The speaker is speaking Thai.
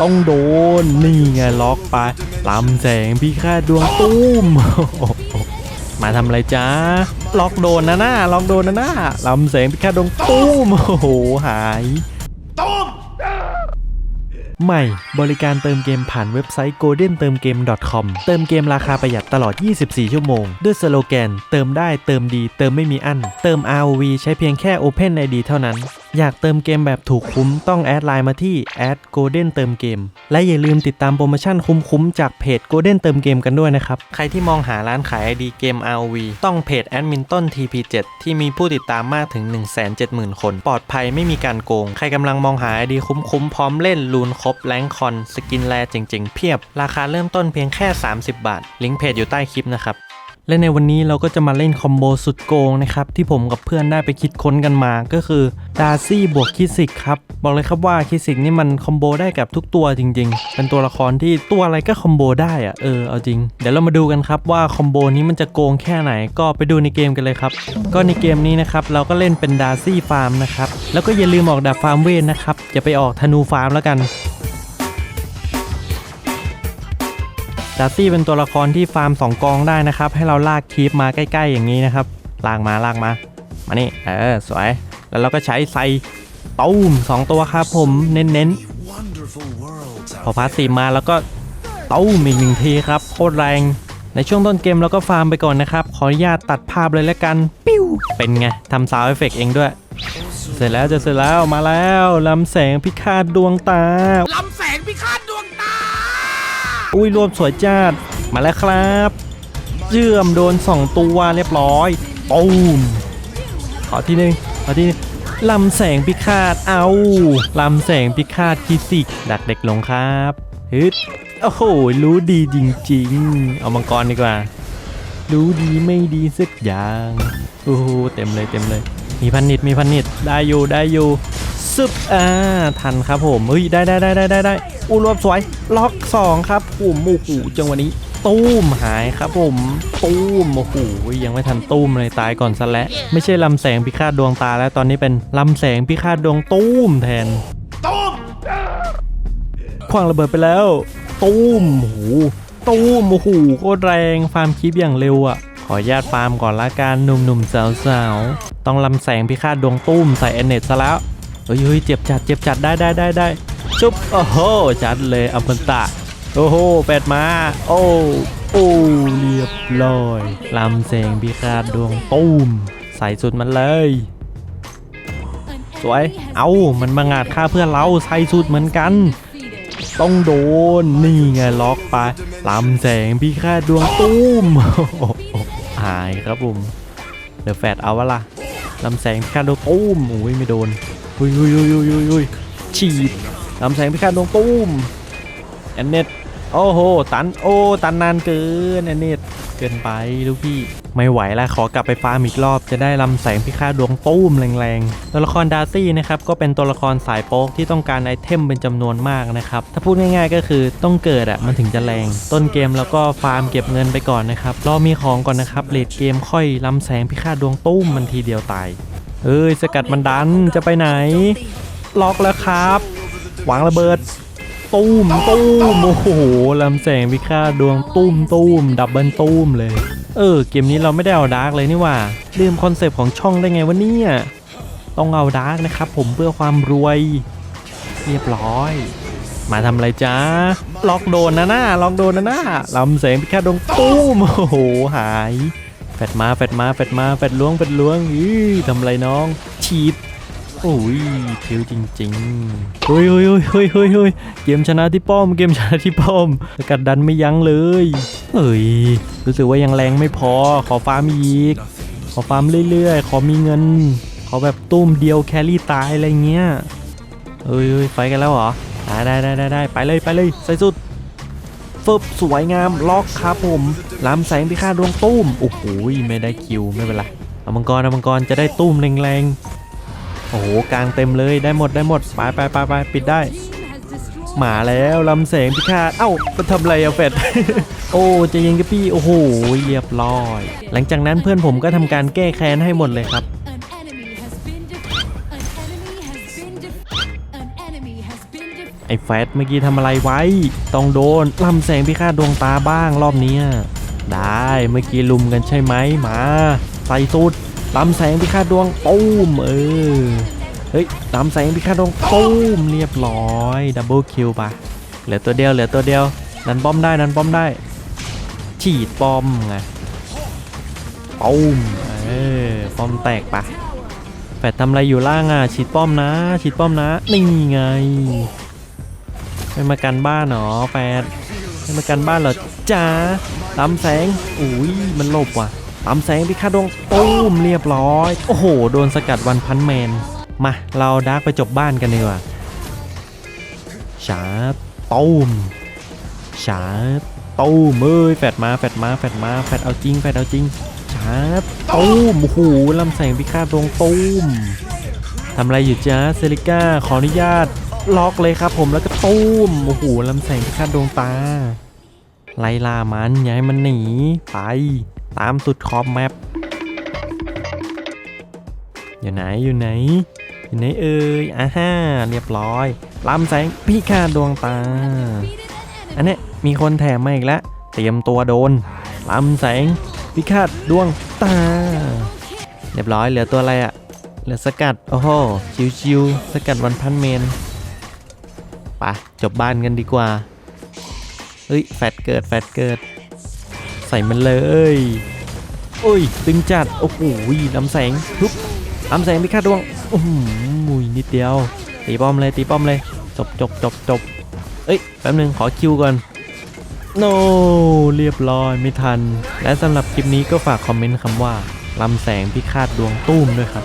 ต้องโดน นี่ไงล็อกไปลำแสงพี่คาดวงตุ้ม มาทำอะไรจ้าล็อกโดนนะหน้าล็อกโดนนะหน้าลำแสงพี่คาดวงตุ้ม โอ้โห หายใหม่ บริการเติมเกมผ่านเว็บไซต์ goldentermgame.com เติมเกมราคาประหยัดตลอด 24 ชั่วโมง ด้วยสโลแกน เติมได้เติมดี เติมไม่มีอั้น เติม ROV ใช้เพียงแค่ Open ID เท่านั้นอยากเติมเกมแบบถูกคุ้มต้องแอดไลน์มาที่ @golden เด้นเติมเกมและอย่าลืมติดตามโปรโมชั่นคุ้มๆ จากเพจ golden เติมเกมกันด้วยนะครับ ใครที่มองหาร้านขาย ID เกม ROV ต้องเพจแอดมินต้น TP7 ที่มีผู้ติดตามมากถึง 170,000 คน ปลอดภัยไม่มีการโกง ใครกำลังมองหา ID คุ้มๆ พร้อมเล่นลูนครบแรงคอน สกินแรเจ๋งๆ เพียบ ราคาเริ่มต้นเพียงแค่ 30 บาท ลิงก์เพจอยู่ใต้คลิปนะครับ และในวันนี้เราก็จะมาเล่นคอมโบสุดโกงนะครับ ที่ผมกับเพื่อนได้ไปคิดค้นกันมาก็คือดาร์ซี่บวกคิสิกครับ บอกเลยครับว่าคิสิกนี่มันคอมโบได้กับทุกตัวจริง ๆ เป็นตัวละครที่ตัวอะไรก็คอมโบได้อะเออเอาจริง เดี๋ยวเรามาดูกันครับว่าคอมโบนี้มันจะโกงแค่ไหนก็ไปดูในเกมกันเลยครับ ก็ในเกมนี้นะครับเราก็เล่นเป็นดาร์ซี่ฟาร์มนะครับแล้วก็อย่าลืมออกดาบฟาร์มเวทนะครับอย่าไปออกธนูฟาร์มแล้วกัน ดาซี่เป็นตัวละครที่ฟาร์ม 2 กองได้นะครับ ให้เราลากคีปมาใกล้ ๆ อย่างนี้นะครับ ลากมาลากมา มานี่ เออ สวย แล้วเราก็ใช้ไซตุ้ม2 ตัวครับผมเน้นๆ พอพาสซีมาแล้วก็ตุ้มอีกหนึ่งทีครับโคตรแรง ในช่วงต้นเกมเราก็ฟาร์มไปก่อนนะครับ ขออนุญาตตัดภาพเลยแล้วกัน ปิ้ว เป็นไงทำซาวเอฟเฟกเองด้วย เสร็จแล้วจะเสร็จแล้วมาแล้วลำแสงพิฆาตดวงตา อุ้ยรวมสวยจัดมาแล้วครับเชื่อมโดน2ตัวเรียบร้อยตูมขอที่หนึ่งขอที่นึงลำแสงพิฆาตเอาลำแสงพิฆาตคิสิกดักเด็กลงครับฮึดโอ้โหรู้ดีจริงๆ เอามังกรดีกว่า รู้ดีไม่ดีสักอย่างโอ้โหเต็มเลยเต็มเลย มีพันนิดมีพันนิดได้อยู่ได้อยู่ ซึบอ่าทันครับผมเฮ้ยได้ได้ได้ได้ได้ได้อู้รวบสวย ล็อกสองครับผมโอ้โหจังหวะนี้ตู้มหายครับผมตู้มโอ้โหยังไม่ทันตู้มเลยตายก่อนซะแล้วไม่ใช่ลำแสงพิฆาตดวงตาแล้วตอนนี้เป็นลำแสงพิฆาตดวงตู้มแทนตุ้มควางระเบิดไปแล้วตู้มโอ้โหตู้มโอ้โหโคตรแรงฟาร์มคลิปอย่างเร็วอะขอญาตฟาร์มก่อนละกันหนุ่มๆสาวๆต้องลำแสงพิฆาตดวงตุ้มใส่เอเนตซะแล้ว ฮ้ยเฮ้ยเจ็บจัดเจ็บจัดได้ได้ได้ได้ชุบโอ้โหจัดเลยอัมพันตะโอ้โหเป็ดมา โอ้โอ้เรียบร้อยลำแสงพิฆาตดวงตุ้มใส่สุดมันเลย สวย เอามันมางาดฆ่าเพื่อเราใส่สุดเหมือนกัน ต้องโดนนี่ไงล็อกไปลำแสงพี่คาดดวงตุ้มหายครับผมเดี๋ยวแฟดเอาวะล่ะลำแสงพี่คาดดวงตุ้มโอ้ยไม่โดนุยอุยอุยอุยอุยอุยฉีดลำแสงพี่คาดดวงตุ้มแอนเนตโอ้โห ตัน โอ้ ตันนานเกินแอนเนตเกินไปลูกพี่ ไม่ไหวแล้วขอกลับไปฟาร์มอีกรอบ จะได้ลำแสงพิฆาตดวงตุ้มแรงๆ ตัวละครดาร์ซี่นะครับ ก็เป็นตัวละครสายโป๊กที่ต้องการไอเทมเป็นจำนวนมากนะครับ ถ้าพูดง่ายๆก็คือต้องเกิดอะมันถึงจะแรง ต้นเกมแล้วก็ฟาร์มเก็บเงินไปก่อนนะครับรอมีของก่อนนะครับเลดเกมค่อยลำแสงพิฆาตดวงตุ้มมันทีเดียวตาย เอ้ยสกัดมันดันจะไปไหน ล็อกแล้วครับ หวางระเบิดตุ้มตุ้มโอ้โหลำแสงพิฆาตดวงตุ้มตุ้มดับเบิลตุ้มเลย เออ เกมนี้เราไม่ได้เอาดาร์กเลยนี่ว่าลืมคอนเซปต์ของช่องได้ไงวะเนี่ย ต้องเอาดาร์กนะครับ ผมเพื่อความรวย เรียบร้อย มาทำอะไรจ้าล็อกโดนนะหน้าล็อกโดนนะหน้าลำแสงพิฆาตดวงตุ้มโอ้โหหาย แฟดมาแฟดมาแฟดมาแฟดล้วงแฟดล้วงอื้อทำไรน้องฉีดโอ้ยผิวจริงๆเฮ้ยเฮ้ยเฮ้ยเฮ้ยเฮ้ยเฮ้ยเกมชนะที่ป้อม เกมชนะที่ป้อมสกัดดันไม่ยั้งเลยเฮ้ยรู้สึกว่ายังแรงไม่พอ ขอฟาร์มอีก ขอฟาร์มเรื่อยๆ ขอมีเงิน ขอแบบตุ้มเดียวแครี่ตายอะไรเงี้ยเฮ้ยเฮ้ยไฟกันแล้วเหรอ ได้ได้ได้ได้ได้ไปเลยไปเลยใส่สุด ฟึบสวยงามล็อกครับผมลำแสงพิฆาตดวงตุ้มโอ้โหไม่ได้คิวไม่เป็นไรเอามังกรเอามังกรจะได้ตุ้มแรงๆโอ้โหกลางเต็มเลยได้หมดได้หมดไปไปไปไปปิดได้หมาแล้วลำแสงพิฆาตเอ้ามาทำอะไรอะเฟดโอ้ใจะยิงกับพี่โอ้โหเรียบร้อย หลังจากนั้นเพื่อนผมก็ทำการแก้แค้นให้หมดเลยครับ ไอ้แฟตเมื่อกี้ทำอะไรไว้ ต้องโดนลำแสงพิฆาตดวงตาบ้างรอบนี้ได้เมื่อกี้ลุมกันใช่ไหมมาใส่สุดลำแสงพิฆาตดวงตูมเออเฮ้ยลำแสงพิฆาตดวงตูมเรียบร้อยดับเบิลคิวปะเหลือตัวเดียวเหลือตัวเดียวดันป้อมได้ดันป้อมได้ ฉีดป้อมไงตูมเออป้อมแตกปะแฟดทำอะไรอยู่ล่างอะฉีดป้อมนะฉีดป้อมนะนี่ไง ไม่มากันบ้านเหรอแฟดไม่มากันบ้านเหรอจ้าลำแสงอุ้ยมันหลบว่ะลำแสงพิฆาตดวงตูมเรียบร้อย โอ้โห โดนสกัดวันพันแมน มาเราดาร์กไปจบบ้านกันดีกว่าชาตูมชาตูมเอ้ยแฟดมาแฟดมาแฟดมาแฟดเอาจริงแฟดเอาจริงชาตูมโอ้โหลำแสงพิฆาตดวงตูม ทำอะไรอยู่จ้าเซริก้าขออนุญาตล็อกเลยครับผมแล้วก็ตูมโอ้โหลำแสงพิฆาตดวงตา ไล่ล่ามันอย่าให้มันหนีไป ตามสุดขอบแมปอยู่ไหนอยู่ไหน อยู่ไหนเอ่ยอ่าฮ่าเรียบร้อยลำแสงพิฆาตดวงตา อันนี้มีคนแถมมาอีกแล้วเตรียมตัวโดนลำแสงพิฆาตดวงตา เรียบร้อยเหลือตัวอะไรอะ เหลือสกัด โอ้โห ชิวๆ สกัดวันพันเมนไปจบบ้านกันดีกว่า เฮ้ย แฟดเกิด แฟดเกิด ใส่มันเลยโอ้ย ตึงจัด โอ้โหลำแสงทุบลำแสงพิฆาตดวงโอ้โหมุยนิดเดียว ตีป้อมเลย ตีป้อมเลย จบจบจบจบเอ้ย แป๊บนึง ขอคิวก่อนโนเรียบร้อยไม่ทัน และสำหรับคลิปนี้ก็ฝากคอมเมนต์คำว่าลำแสงพิฆาตดวงตุ้มด้วยครับ